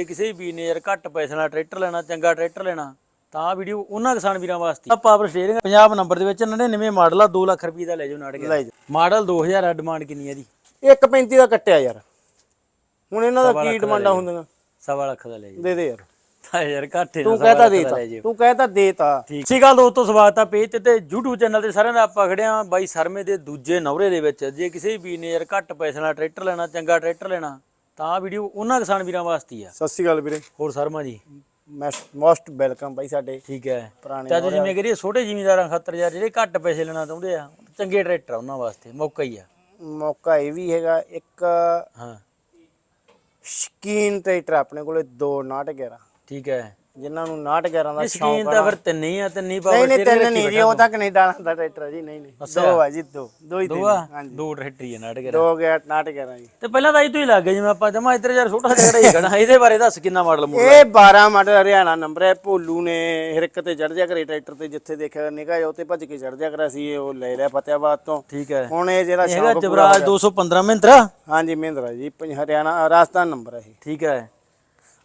ਜੇ ਕਿਸੇ ਵੀ ਨੇ ਯਾਰ ਘੱਟ ਪੈਸੇ ਨਾਲ ਟਰੈਕਟਰ ਲੈਣਾ ਚੰਗਾ ਟਰੈਕਟਰ ਲੈਣਾ ਤਾਂ ਵੀਡੀਓ ਉਹਨਾਂ ਕਿਸਾਨ ਵੀਰਾਂ ਵਾਸਤੇ ਆ ਪਾਵਰ ਸਟੀਅਰਿੰਗ ਪੰਜਾਬ ਨੰਬਰ ਦੇ ਵਿੱਚ 99 ਮਾਡਲ ਆ 2 ਲੱਖ ਰੁਪਏ ਦਾ ਲੈ ਜਾਓ ਨਾੜ ਜਾ ਮਾਡਲ 2000 ਆ ਡਿਮਾਂਡ ਕਿੰਨੀ ਹੈ ਜੀ 135 ਦਾ ਕੱਟਿਆ ਯਾਰ। ਹੁਣ ਇਹਨਾਂ ਦਾ ਕੀ ਡਿਮਾਂਡਾਂ ਹੁੰਦੀਆਂ? ਸਵਾ ਲੱਖ ਦਾ ਲੈ ਜਾਓ। ਦੇ ਦੇ ਯਾਰ। ਤਾਂ ਯਾਰ ਘੱਟ ਤੂੰ ਕਹਿਤਾ ਦੇਤਾ। ਤੂੰ ਕਹਿਤਾ ਦੇਤਾ। ਠੀਕ। ਗੱਲ ਦੋਸਤੋ ਸਵਾਗਤ ਆ ਪੇਜ ਤੇ ਤੇ YouTube ਚੈਨਲ ਤੇ ਸਾਰਿਆਂ ਦਾ। ਆਪਾਂ ਖੜਿਆ ਬਾਈ ਸਰਮੇ ਦੇ ਦੂਜੇ ਨਵਰੇ ਦੇ ਵਿੱਚ। ਜੇ ਕਿਸੇ ਵੀ ਨੇ ਯਾਰ ਘੱਟ ਪੈਸੇ ਨਾਲ ਟਰੈਕਟਰ ਲੈਣਾ ਚੰਗਾ ਟਰੈਕਟਰ ਲੈਣਾ ਤਾਂ ਆ ਵੀਡੀਓ ਉਹਨਾਂ ਕਿਸਾਨ ਵੀਰਾਂ ਵਾਸਤੇ ਆ। ਸਤਿ ਸ਼੍ਰੀ ਅਕਾਲ ਵੀਰੇ। ਹੋਰ ਸਰਮਾ ਜੀ। ਮੋਸਟ ਵੈਲਕਮ ਬਾਈ ਸਾਡੇ। ਠੀਕ ਹੈ। ਪੁਰਾਣੇ ਤੇ ਜਿਵੇਂ ਕਰੀਏ ਛੋਟੇ ਜ਼ਿਮੀਂਦਾਰਾਂ ਖਾਤਰ ਯਾਰ ਜਿਹੜੇ ਘੱਟ ਪੈਸੇ ਲੈਣਾ ਚਾਹੁੰਦੇ ਆ ਚੰਗੇ ਟਰੈਕਟਰ ਆ ਉਹਨਾਂ ਵਾਸਤੇ ਮੌਕਾ ਹੀ ਆ। ਮੌਕਾ ਇਹ ਵੀ ਹੈਗਾ ਇੱਕ ਹਾਂ। ਸ਼ਕੀਨ ਟਰੈਕਟਰ ਆਪਣੇ ਕੋਲੇ ਦੋ 911 ਠੀਕ ਹੈ। ਜਿਨ੍ਹਾਂ ਨੂੰ 911 ਦਾ ਸ਼ੌਂਕ ਸਕੀਨ ਤਾਂ ਫਿਰ ਤਿੰਨ ਹੀ ਆ ਤਿੰਨ ਹੀ ਨਹੀਂ ਪਾਵਰ ਨਹੀਂ ਤਿੰਨ ਨਹੀਂ ਜੀ ਉਹ ਤਾਂ। ਕੈਨੇਡਾ ਦਾ ਟਰੈਕਟਰ ਜੀ ਨਹੀਂ ਨਹੀਂ ਦੋ ਆ ਜੀ ਦੋ ਦੋ ਹੀ ਦੋ ਆ? ਹਾਂਜੀ। ਦੋ ਟਰੈਕਟਰ ਹੀ ਆ ਨਾਟਕ ਦੋ ਗਿਆ 911 ਜੀ। ਤੇ ਪਹਿਲਾਂ ਤਾਂ ਇਹ ਤੋਂ ਹੀ ਲੱਗ ਗਿਆ ਜਿਵੇਂ ਆਪਾਂ ਜਮਾ ਇੱਧਰ ਯਾਰ ਛੋਟਾ ਜਿਹਾ ਹੀ ਖੜਾ ਇਹਦੇ ਬਾਰੇ ਦੱਸ ਕਿੰਨਾ ਮਾਡਲ ਮੂਡ ਇਹ 12 ਮਾਡਲ ਹਰਿਆਣਾ ਨੰਬਰ ਹੈ ਭੋਲੂ ਨੇ ਹਿਰਕ ਤੇ ਚੜ ਜਾ ਕਰੇ ਟਰੈਕਟਰ ਤੇ ਜਿੱਥੇ ਦੇਖਿਆ ਨਿਕਾ ਉਹ ਤੇ ਭੱਜ ਕੇ ਚੜ ਜਾ ਕਰਾ ਸੀ ਉਹ ਲੈ ਲਿਆ ਫਤਿਆਬਾਦ ਤੋਂ। ਠੀਕ ਹੈ। ਹੁਣ ਇਹ ਜਿਹੜਾ ਇਹ ਹੈਗਾ ਸ਼ੌਂਕ ਜਬਰਾਜ 215 ਮਹਿੰਦਰਾ? ਹਾਂਜੀ ਮਹਿੰਦਰਾ ਜੀ ਹਰਿਆਣਾ ਰਾਜਸਥਾਨ ਨੰਬਰ ਹੈ ਠੀਕ ਹੈ।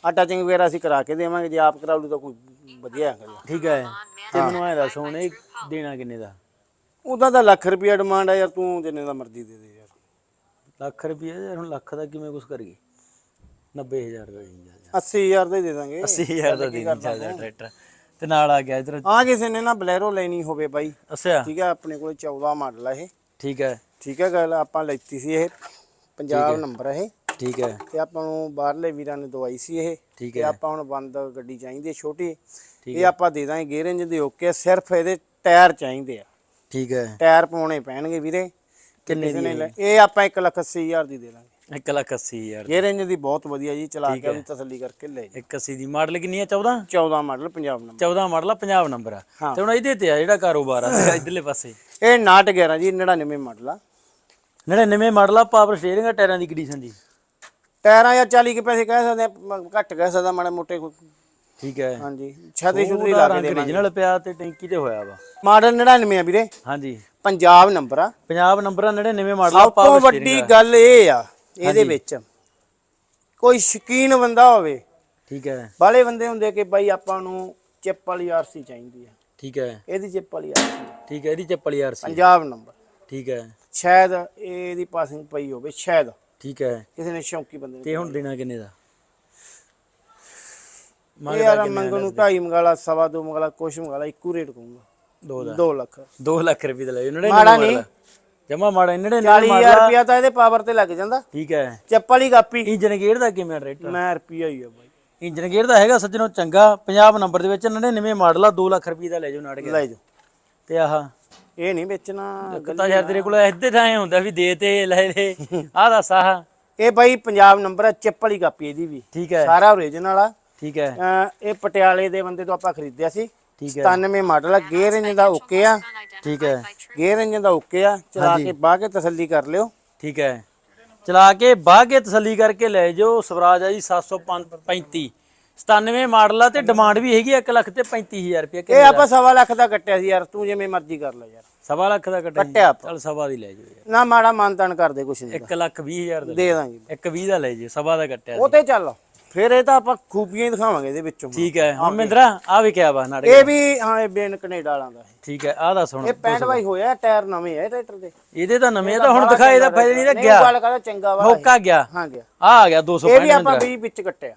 ਆ ਟਚਿੰਗ ਵਗੈਰਾ ਅਸੀਂ ਕਰਾ ਕੇ ਦੇਵਾਂਗੇ ਜੇ ਆਪ ਕਰਾ ਲੂ ਤਾਂ ਕੋਈ ਵਧੀਆ ਹੈਗਾ ਜੀ। ਠੀਕ ਹੈ। ਤੇ ਮੈਨੂੰ ਐ ਦੱਸ ਹੁਣ ਇਹ ਦੇਣਾ ਕਿੰਨੇ ਦਾ? ਉਹਦਾ ਤਾਂ ਲੱਖ ਰੁਪਿਆ ਡਿਮਾਂਡ ਆ ਯਾਰ ਤੂੰ ਜਿੰਨੇ ਦਾ ਮਰਜ਼ੀ ਦੇ ਦੇ ਯਾਰ। ਲੱਖ ਰੁਪਏ ਯਾਰ ਹੁਣ ਲੱਖ ਦਾ ਕਿਵੇਂ ਕੁਛ ਕਰੀਏ? 90000 ਦਾ ਜਾ 80000 ਦਾ ਹੀ ਦੇ ਦਾਂਗੇ। 80000 ਦਾ ਦੇ ਚੱਲਦਾ ਟਰੈਕਟਰ। ਤੇ ਨਾਲ ਆ ਗਿਆ ਇਧਰ। ਆ ਕਿਸੇ ਨੇ ਨਾ ਬਲੈਰੋ ਲੈਣੀ ਹੋਵੇ ਬਾਈ। ਅੱਛਾ। ਠੀਕ ਹੈ ਆਪਣੇ ਕੋਲ 14 ਮਾਡਲ ਆ ਇਹ। ਠੀਕ ਹੈ। ਠੀਕ ਹੈ ਗੱਲ ਆਪਾਂ ਲੈਤੀ ਸੀ ਇਹ। ਪੰਜਾਬ ਨੰਬਰ ਹੈ ਇਹ। ਠੀਕ ਹੈ। ਤੇ ਆਪਾਂ ਨੂੰ ਬਾਹਰਲੇ ਵੀਰਾਂ ਨੇ ਦਵਾਈ ਸੀ ਇਹ। ਠੀਕ ਹੈ। ਆਪਾਂ ਹੁਣ ਬੰਦ ਗੱਡੀ ਚਾਹੀਦੀ ਹੈ ਛੋਟੀ। ਇਹ ਆਪਾਂ ਦੇ ਦਾਂਗੇ ਗੇਅਰ ਇੰਜਨ ਦੇ ਓਕੇ ਸਿਰਫ ਇਹਦੇ ਟਾਇਰ ਚਾਹੀਦੇ ਆ। ਠੀਕ ਹੈ। ਟਾਇਰ ਪਾਉਣੇ ਪੈਣਗੇ ਵੀਰੇ। ਕਿੰਨੇ ਦੀ ਇਹ ਆਪਾਂ 1,80,000 ਦੀ ਦੇ ਦਾਂਗੇ। 1 ਲੱਖ 80000 ਗੇਅਰ ਇੰਜਨ ਦੀ ਬਹੁਤ ਵਧੀਆ ਜੀ ਚਲਾ ਕੇ ਉਹਦੀ ਤਸੱਲੀ ਕਰਕੇ ਲੈ ਜੀ 81 ਦੀ ਮਾਡਲ ਕਿੰਨੀ ਹੈ? 14 14 ਮਾਡਲ ਪੰਜਾਬ ਨੰਬਰ। 14 ਮਾਡਲ ਆ ਪੰਜਾਬ ਨੰਬਰ ਆ। ਤੇ ਹੁਣ ਇਹਦੇ ਤੇ ਆ ਜਿਹੜਾ ਕਾਰੋਬਾਰ ਆ ਇਧਰਲੇ ਪਾਸੇ। ਇਹ 911 ਜੀ 99 ਮਾਡਲ ਆ। 99 ਮਾਡਲ ਆ ਪਾਵਰ ਸਟੀਅਰਿੰਗ ਆ ਟਾਇਰਾਂ ਦੀ ਕੰਡੀਸ਼ਨ ਦੀ। ਟਾਇਰਾਂ ਜਾਂ 40 ਕੇ ਪੈਸੇ ਕਹਿ ਸਕਦੇ ਆ, ਮ- ਘੱਟ ਕਹਿ ਸਕਦਾ ਮਾੜੇ ਮੋਟੇ ਕੋਈ। ਠੀਕ ਹੈ। ਹਾਂਜੀ ਛਤਰੀ ਛੁਤਰੀ ਲਾ ਕੇ ਦੇ origignal ਪਿਆ ਤੇ ਟੈਂਕੀ ਤੇ ਹੋਇਆ ਵਾ। ਮਾਡਲ 99 ਆ ਵੀਰੇ। ਹਾਂਜੀ। ਪੰਜਾਬ ਨੰਬਰ ਆ। ਪੰਜਾਬ ਨੰਬਰ ਆ 99 ਮਾਡਲ ਆ ਸਭ ਤੋਂ ਪਾਵਰ ਵੱਡੀ ਗੱਲ ਇਹ ਆ ਇਹਦੇ ਵਿੱਚ। ਕੋਈ ਸ਼ਕੀਨ ਬੰਦਾ ਹੋਵੇ। ਠੀਕ ਹੈ। ਬਾਲੇ ਬੰਦੇ ਹੁੰਦੇ ਕਿ ਬਾਈ ਆਪਾਂ ਨੂੰ ਚਿੱਪ ਵਾਲੀ ਆਰਸੀ ਚਾਹੀਦੀ ਆ। ਠੀਕ ਹੈ। ਇਹਦੀ ਚਿੱਪ ਵਾਲੀ ਆਰਸੀ ਠੀਕ ਹੈ ਇਹਦੀ ਚੱਪਲ ਯਾਰ ਸੀ। ਪੰਜਾਬ ਨੰਬਰ। ਠੀਕ ਹੈ। ਸ਼ਾਇਦ ਇਹਦੀ ਪਾਸਿੰਗ ਪਈ ਹੋਵੇ ਸ਼ਾਇਦ। ਠੀਕ ਹੈ। ਕਿਸੇ ਨੇ ਸ਼ੌਂਕੀ ਬੰਦੇ ਨੇ ਤੇ ਹੁਣ ਦੇਣਾ ਕਿੰਨੇ ਦਾ? ਇਹ ਯਾਰ ਮੰਗਣ ਨੂੰ ਢਾਈ ਮੰਗਾਲਾ ਸਵਾ ਦੋ ਮੰਗਾਲਾ ਕੁਛ ਮੰਗਾਲਾ ਇੱਕੋ ਰੇਟ ਕਹੂੰਗਾ। ਦੋ ਦਾ। 2 ਲੱਖ। 2 ਲੱਖ ਰੁਪਏ ਦਾ ਲੈ ਉਹਨਾਂ ਨੇ ਮਾੜਾ ਨਹੀਂ। ਜਮਾ ਮਾੜਾ ਇਹਨਾਂ ਨੇ 40000 ਰੁਪਿਆ ਤਾਂ ਇਹਦੇ ਪਾਵਰ ਤੇ ਲੱਗ ਜਾਂਦਾ। ਠੀਕ ਹੈ। ਚੱਪ ਵਾਲੀ ਕਾਪੀ ਇੰਜਨ ਗੇਅਰ ਦਾ ਕਿਵੇਂ ਰੇਟ ਮੈਂ ਰੁਪਿਆ ਹੀ ਆ ਬਾਈ। ਇੰਜਨ ਗੇਅਰ ਦਾ ਹੈਗਾ ਸੱਜਣੋ ਚੰਗਾ ਪੰਜਾਬ ਨੰਬਰ ਦੇ ਵਿੱਚ 99 ਮਾਡਲ ਆ 2 ਲੱਖ ਰੁਪਏ ਦਾ ਲੈ ਜਾਓ ਨਾੜ ਗਿਆ ਲੈ ਜਾ ਤੇ ਆਹ ਇਹ ਨਹੀਂ ਵੇਚਣਾ ਕਤਾ ਯਾਰ ਤੇਰੇ ਕੋਲ ਇੱਥੇ ਤਾਂ ਐ ਹੁੰਦਾ ਵੀ ਦੇ ਤੇ ਲੈ ਲੈ ਆਹ ਦੱਸ ਆਹ। ਇਹ ਬਾਈ ਪੰਜਾਬ ਨੰਬਰ ਹੈ ਚੱਪ ਵਾਲੀ ਕਾਪੀ ਇਹਦੀ ਵੀ। ਠੀਕ ਹੈ। ਸਾਰਾ ਓਰੀਜਨਲ ਆ। ਠੀਕ ਹੈ। ਇਹ ਪਟਿਆਲੇ ਦੇ ਬੰਦੇ ਤੋਂ ਆਪਾਂ ਖਰੀਦਿਆ ਸੀ। ਠੀਕ ਹੈ। 97 ਮਾਡਲ ਆ ਗੇਅਰ ਇੰਜਨ ਦਾ ਓਕੇ ਆ। ਠੀਕ ਹੈ। ਗੇਅਰ ਇੰਜਨ ਦਾ ਓਕੇ ਆ। ਚਲਾ ਕੇ ਬਾਹ ਕੇ ਤਸੱਲੀ ਕਰ ਲਿਓ। ਠੀਕ ਹੈ। ਚਲਾ ਕੇ ਬਾਹ ਕੇ ਤਸੱਲੀ ਕਰਕੇ ਲੈ ਜਾਓ। ਸਵਰਾਜ ਆ ਜੀ 735 97 ਮਾਡਲ ਆ ਤੇ ਡਿਮਾਂਡ ਵੀ ਹੈਗੀ 1 ਲੱਖ ਤੇ 35000 ਰੁਪਏ ਇਹ ਆਪਾਂ ਸਵਾ ਲੱਖ ਦਾ ਕੱਟਿਆ ਸੀ ਯਾਰ ਤੂੰ ਜਿਵੇਂ ਮਰਜ਼ੀ ਕਰ ਲੈ ਯਾਰ। ਸਵਾ ਲੱਖ ਦਾ ਕੱਟਿਆ ਕੱਟਿਆ ਆਪਾਂ। ਚਲ ਸਵਾ ਦੀ ਲੈ ਜਾਓ ਯਾਰ। ਨਾ ਮਾੜਾ ਮਾਨਤਾਨ ਕਰਦੇ ਕੁਛ ਨਹੀਂ 1 ਲੱਖ 20000 ਦਾ ਦੇ ਦਾਂਗੇ। ਇੱਕ 20 ਦਾ ਲੈ ਜਾਓ ਸਵਾ ਦਾ ਕੱਟਿਆ ਉਹ ਤੇ ਚੱਲ ਫਿਰ ਇਹ ਤਾਂ ਆਪਾਂ ਖੂਬੀਆਂ ਹੀ ਦਿਖਾਵਾਂਗੇ ਇਹਦੇ ਵਿੱਚੋਂ। ਠੀਕ ਹੈ। ਹੁਣ ਮਹਿੰਦਰਾ ਆ ਵੀ ਕਿਆ ਵਾ ਨਾੜੇ ਇਹ ਵੀ ਹਾਂ ਇਹ ਬੇਨ ਕੈਨੇਡਾ ਵਾਲਾਂ ਦਾ। ਠੀਕ ਹੈ ਆ ਦੱਸ ਹੁਣ। ਇਹ 65 ਬਾਈ ਹੋਇਆ ਟਾਇਰ ਨਵੇਂ ਹੈ ਟਰੈਕਟਰ ਦੇ। ਇਹਦੇ ਤਾਂ ਨਵੇਂ ਆ ਤਾਂ ਹੁਣ ਦਿਖਾਏ ਦਾ ਫਾਇਦਾ ਨਹੀਂ ਤਾਂ ਨਹੀਂ ਗਿਆ। ਗੱਲ ਕਰਦਾ ਚੰਗਾ ਵਾ ਮੌਕਾ ਗਿਆ। ਹਾਂ ਗਿਆ। ਆ ਆ ਗਿਆ 265 ਇਹ ਵੀ ਆਪਾਂ 20 ਵਿੱਚ ਕੱਟਿਆ।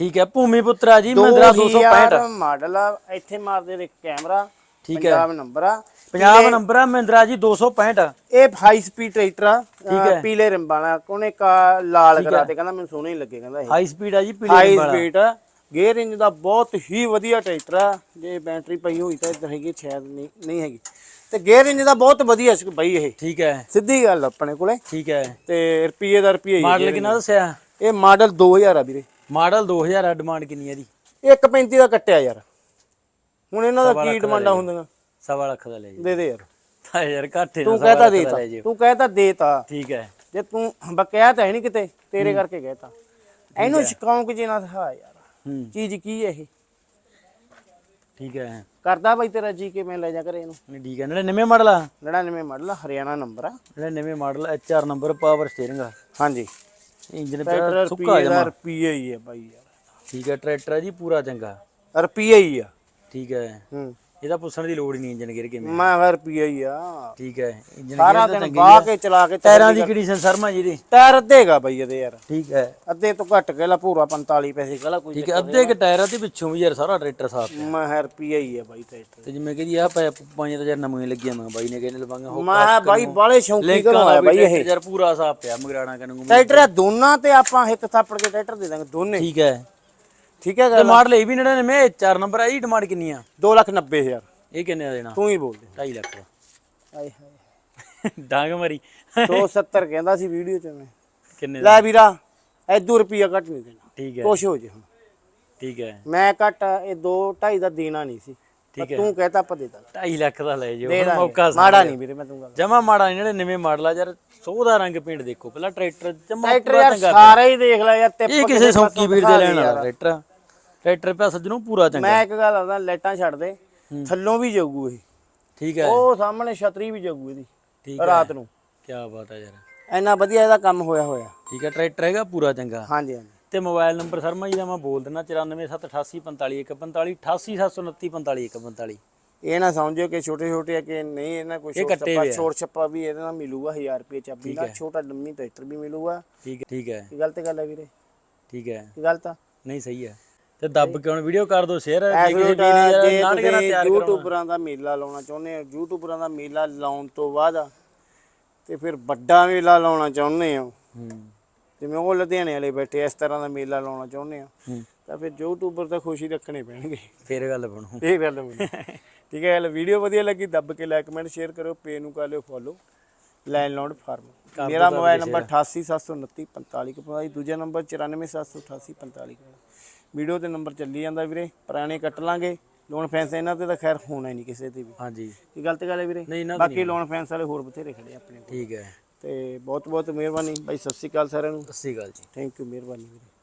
ਠੀਕ ਹੈ ਭੂਮੀ ਪੁੱਤਰਾ ਜੀ ਮਹਿੰਦਰਾ 265 ਮਾਡਲ ਆ ਇੱਥੇ ਮਾਰਦੇ ਦੇ ਕੈਮਰਾ ਠੀਕ ਹੈ। ਪੰਜਾਬ ਨੰਬਰ ਆ। ਪੰਜਾਬ ਨੰਬਰ ਆ ਮਹਿੰਦਰਾ ਜੀ 265 ਇਹ ਹਾਈ ਸਪੀਡ ਟਰੈਕਟਰ ਆ ਅਹ ਪੀਲੇ ਰਿੰਬਾਂ ਵਾਲਾ ਕੋਨੇ ਕਾ ਲਾਲ ਕਰਾ ਤੇ ਕਹਿੰਦਾ ਮੈਨੂੰ ਸੋਹਣਾ ਹੀ ਲੱਗੇ ਕਹਿੰਦਾ ਇਹ। ਹਾਈ ਸਪੀਡ ਆ ਜੀ ਪੀਲੇ ਹਾਈ ਸਪੀਡ ਆ ਗੇਅਰ ਇੰਜ ਦਾ ਬਹੁਤ ਹੀ ਵਧੀਆ ਟਰੈਕਟਰ ਆ। ਜੇ ਬੈਟਰੀ ਪਈ ਹੋਈ ਤਾਂ ਇੱਧਰ ਹੈਗੀ ਸ਼ਾਇਦ ਨਹੀਂ ਨਹੀਂ ਹੈਗੀ। ਤੇ ਗੇਅਰ ਇੰਜ ਦਾ ਬਹੁਤ ਵਧੀਆ ਸੀ ਬਈ ਇਹ। ਠੀਕ ਹੈ। ਸਿੱਧੀ ਗੱਲ ਆਪਣੇ ਕੋਲੇ। ਠੀਕ ਹੈ। ਤੇ ਰੁਪਈਏ ਦਾ ਹੀ ਆ ਮਾਡਲ ਕਿੰਨਾ ਦੱਸਿਆ? ਇਹ ਮਾਡਲ 2000 ਆ ਵੀਰੇ। ਮਾਡਲ 2000 ਆ ਡਿਮਾਂਡ ਕਿੰਨੀ ਹੈ ਦੀ 135 ਦਾ ਕੱਟਿਆ ਯਾਰ। ਹੁਣ ਇਹਨਾਂ ਦਾ ਕੀ ਡਿਮਾਂਡਾਂ ਹੁੰਦੀਆਂ? ਸਵਾ ਲੱਖ ਦਾ ਲੈ ਜਾਓ। ਦੇ ਦੇ ਯਾਰ। ਤਾਂ ਯਾਰ ਘੱਟ ਤੂੰ ਕਹਿਤਾ ਦੇਤਾ ਤੂੰ ਕਹਿਤਾ ਦੇਤਾ ਠੀਕ ਹੈ। ਜੇ ਤੂੰ ਬਕਿਆ ਤਾਂ ਹੈ ਨਹੀਂ ਕਿਤੇ ਤੇਰੇ ਕਰਕੇ ਕਹਿਤਾ ਇਹਨੂੰ ਸ਼ਿਕਾਉਂਕ ਜੇ ਨਾ ਦਿਖਾ ਯਾਰ। ਚੀਜ਼ ਕੀ ਹੈ ਇਹ? ਠੀਕ ਹੈ। ਕਰਦਾ ਬਾਈ ਤੇਰਾ ਜੀ ਕੇ ਮੈਂ ਲੈ ਜਾ ਕਰੇ ਇਹਨੂੰ। ਨਹੀਂ ਠੀਕ ਹੈ। 99 ਮਾਡਲ ਆ। 99 ਮਾਡਲ ਹਰਿਆਣਾ ਨੰਬਰ ਆ। 99 model HR number power steering ਆ। ਹਾਂਜੀ। ਇੰਜਨ ਟਰੈਕਟਰ ਸੁੱਕਾ ਰੁਪਈਏ ਜਮਾ। ਦਾ ਰੁਪਈਆ ਹੀ ਹੈ ਬਾਈ ਯਾਰ। ਠੀਕ ਹੈ ਟਰੈਕਟਰ ਹੈ ਜੀ ਪੂਰਾ ਚੰਗਾ। ਰੁਪਈਆ ਹੀ ਆ। ਠੀਕ ਹੈ ਹੂੰ। ਇਹਦਾ ਪੁੱਛਣ ਦੀ ਲੋੜ ਹੀ ਨਹੀਂ ਇੰਜਨ ਗੇਅਰ ਕਿਵੇਂ ਮੈਂ। ਕਿਹਾ ਰੁਪਈਆ ਹੀ ਆ। ਠੀਕ ਹੈ ਇੰਜਨ ਸਾਰਾ ਦਿਨ ਬਾਹ ਆ। ਕੇ ਚਲਾ ਕੇ ਟਾਇਰਾਂ ਦੀ ਕੰਡੀਸ਼ਨ ਸਰਮਾ ਜੀ ਦੀ? ਟਾਇਰ ਅੱਧੇਗਾ ਬਈ ਇਹਦੇ ਯਾਰ। ਠੀਕ ਹੈ। ਅੱਧੇ ਤੋਂ ਘੱਟ ਕੇ ਲਾ ਪੂਰਾ 45 ਪੈਸੇ ਕਹਲਾ ਕੋਈ ਠੀਕ ਹੈ ਅੱਧੇ ਕ ਟਾਇਰਾਂ ਤੇ ਪਿੱਛੋਂ ਵੀ ਯਾਰ ਸਾਰਾ ਟਰੈਕਟਰ ਸਾਫ਼ ਮੈਂ ਕਿਹਾ ਰੁਪਈਆ ਹੀ ਆ ਬਾਈ ਟਰੈਕਟਰ। ਤੇ ਜਿਵੇਂ ਕਹਿੰਦੀ ਆ ਪੈ ਪੰਜ ਤਾਂ ਯਾਰ ਨਵੀਆਂ ਲੱਗੀਆਂ ਮੈਂ ਬਾਈ ਨੇ ਕਹਿੰਦੇ ਲਵਾਂਗਾ ਹੋ ਮੈਂ ਕਿਹਾ ਬਾਈ ਬਾਲੇ ਸ਼ੌਂਕੀ ਦਾ ਆਇਆ ਬਾਈ ਇਹ। ਯਾਰ ਪੂਰਾ ਸਾਫ਼ ਪਿਆ ਮਗਰਾਣਾ ਕਨੂੰ ਟਰੈਕਟਰ ਆ ਦੋਨਾਂ ਤੇ ਆਪਾਂ ਇੱਕ ਥਾਪੜ ਕੇ ਟਰੈਕਟਰ ਦੇ ਦਾਂਗੇ ਦੋਨੇ। ਠੀਕ ਹੈ। ਠੀਕ ਹੈ ਗੱਲ? ਮਾਡਲ ਇਹ ਵੀ 99 4 ਨੰਬਰ ਆ ਜੀ ਡਿਮਾਂਡ ਕਿੰਨੀ ਆ? 290000 ਇਹ ਕਿੰਨੇ ਦਾ ਦੇਣਾ? ਤੂੰ ਹੀ ਬੋਲ ਦੇ। 2.5 ਲੱਖ ਆਏ ਹਾਏ ਡਾਂਗ ਮਾਰੀ। 270 ਕਹਿੰਦਾ ਸੀ ਵੀਡੀਓ ਚ ਮੈਂ। ਕਿੰਨੇ ਲੈ ਵੀਰਾ ਐਦੂ ਰੁਪਈਆ ਘੱਟ ਨਹੀਂ ਦੇਣਾ। ਠੀਕ ਹੈ। ਕੁਛ ਹੋ ਜੇ ਹੁਣ। ਠੀਕ ਹੈ। ਮੈਂ ਘੱਟ ਇਹ 2 2.5 ਦਾ ਦੇਣਾ ਨਹੀਂ ਸੀ। ਠੀਕ ਪਰ ਤੂੰ ਕਹਤਾ ਆਪਾਂ ਦੇ ਦਾਂਗੇ। 2.5 ਲੱਖ ਦਾ ਲੈ ਜਿਓ ਹੁਣ ਮੌਕਾ ਮਾੜਾ ਨਹੀਂ ਵੀਰੇ ਮੈਂ ਤੂੰ ਗੱਲ ਜਮਾ ਮਾੜਾ ਨੀ, ਜਿਹੜੇ ਨਵੇਂ ਮਾਡਲ ਆ ਯਾਰ ਸੋਹ ਦਾ ਰੰਗ ਪੇਂਟ ਦੇਖੋ ਪਹਿਲਾਂ ਟਰੈਕਟਰ ਜਮਾ ਟਰੈਕਟਰ ਪੂਰਾ ਯਾਰ ਚੰਗਾ ਸਾਰਾ ਹੀ ਦੇਖ ਲੈ ਯਾਰ ਤੇ ਇਹ ਕਿਸੇ ਸੌਕੀ ਵੀਰ ਦੇ ਲੈਣ ਵਾਲਾ ਟਰੈਕਟਰ। ਟਰੈਕਟਰ ਪਿਆ ਸੱਜਣੋਂ ਪੂਰਾ ਚੰਗਾ। ਮੈਂ ਇੱਕ ਗੱਲ ਆਦਾ ਲਾਈਟਾਂ ਛੱਡ ਦੇ ਥੱਲੋਂ ਵੀ ਜਾਊਗੀ ਇਹ। ਠੀਕ ਹੈ। ਉਹ ਸਾਹਮਣੇ ਛਤਰੀ ਵੀ ਜਾਊਗੀ ਇਹਦੀ ਠੀਕ ਹੈ। ਰਾਤ ਨੂੰ। ਕੀ ਬਾਤ ਹੈ ਯਾਰ। ਇੰਨਾ ਵਧੀਆ ਇਹਦਾ ਕੰਮ ਹੋਇਆ ਹੋਇਆ। ਠੀਕ ਹੈ ਟਰੈਕਟਰ ਹੈਗਾ ਪੂਰਾ ਚੰਗਾ। ਹਾਂਜੀ ਹਾਂਜੀ। ਤੇ ਮੋਬਾਈਲ ਨੰਬਰ ਸਰਮਾ ਜੀ ਦਾ ਮੈਂ ਬੋਲ ਦਿੰਦਾ 9478845145 88729 ਇਹ ਨਾ ਸਮਝਿਓ ਕਿ ਛੋਟੇ ਛੋਟੇ ਆ ਕਿ ਨਹੀਂ ਇਹਨਾਂ ਕੋਈ ਛੋਟ ਛੱਪਾ ਹੋਏ ਆ। ਛੋਟ ਛੱਪਾ ਵੀ ਇਹਦੇ ਨਾਲ ਮਿਲੂਗਾ 1000 ਰੁਪਏ ਚਾਬੀ ਨਾਲ ਛੋਟਾ ਡੰਮੀ ਟਰੈਕਟਰ ਵੀ ਮਿਲੂਗਾ। ਠੀਕ ਹੈ ਠੀਕ ਹੈ। ਕੀ ਗਲਤ ਗੱਲ ਹੈ ਵੀਰੇ। ਠੀਕ ਹੈ। ਕੀ ਗਲਤ ਆ। ਨਹੀਂ ਸਹੀ ਹੈ। ਤੇ ਦੱਬ ਕੇ ਹੁਣ ਵੀਡੀਓ ਕਰ ਦਿਓ ਸ਼ੇਅਰ ਜੇ ਕਿਸੇ ਵੀ ਵੇਲੇ ਨੇ ਯਾਰ ਜੇ ਨਾਟਕਾਂ ਨਾਲ ਤਿਆਰ ਯੂਟਿਊਬਰਾਂ ਦਾ ਮੇਲਾ ਲਾਉਣਾ ਚਾਹੁੰਦੇ ਹੋ ਯੂਟਿਊਬਰਾਂ ਦਾ ਮੇਲਾ ਲਾਉਣ ਤੋਂ ਬਾਅਦ ਤੇ ਫਿਰ ਵੱਡਾ ਮੇਲਾ ਲਾਉਣਾ ਚਾਹੁੰਦੇ ਹੂੰ। ਜਿਵੇਂ ਉਹ ਲੁਧਿਆਣੇ ਵਾਲੇ ਬੈਠੇ ਇਸ ਤਰ੍ਹਾਂ ਦਾ ਮੇਲਾ ਲਾਉਣਾ ਚਾਹੁੰਦੇ ਹੂੰ। ਤਾਂ ਫਿਰ ਯੂਟਿਊਬਰ ਤਾਂ ਖੁਸ਼ੀ ਰੱਖਣੇ ਪੈਣਗੇ। ਫੇਰ ਗੱਲ ਬਣੂ। ਇਹ ਗੱਲ ਮੈਨੂੰ ਠੀਕ ਹੈ ਗੱਲ ਵੀਡੀਓ ਵਧੀਆ ਲੱਗੀ ਦੱਬ ਕੇ ਲਾਈਕ ਕਮੈਂਟ ਸ਼ੇਅਰ ਕਰੋ ਪੇ ਨੂੰ ਕਰ ਲਿਓ ਫੋਲੋ ਲੈਂਡਲੋਡ ਫਾਰਮ ਮੇਰਾ ਮੋਬਾਈਲ ਨੰਬਰ 8879345545 ਦੂਜਾ ਨੰਬਰ 9478845545 ਵੀਡੀਓ ਤੇ ਨੰਬਰ ਚੱਲੀ ਜਾਂਦਾ ਵੀਰੇ ਪੁਰਾਣੇ ਕੱਟ ਲਾਂਗੇ। ਲੋਨ ਫੈਂਸ ਇਹਨਾਂ ਤੇ ਤਾਂ ਖੈਰ ਹੋਣਾ ਹੀ ਨਹੀਂ ਕਿਸੇ ਤੇ ਵੀ। ਹਾਂਜੀ। ਇਹ ਗਲਤ ਗੱਲ ਹੈ ਵੀਰੇ। ਬਾਕੀ ਲੋਨ ਫੈਂਸ ਵਾਲੇ ਹੋਰ ਬਥੇਰੇ ਖੜੇ ਆ ਆਪਣੇ ਠੀਕ ਹੈ। ਤੇ ਬਹੁਤ ਬਹੁਤ ਮਿਹਰਬਾਨੀ। ਬਾਈ ਸਤਿ ਸ਼੍ਰੀ ਅਕਾਲ ਸਾਰਿਆਂ ਨੂੰ। ਸਤਿ ਸ਼੍ਰੀ ਅਕਾਲ ਜੀ। ਥੈਂਕ ਯੂ ਮਿਹਰਬਾਨੀ ਵੀਰੇ।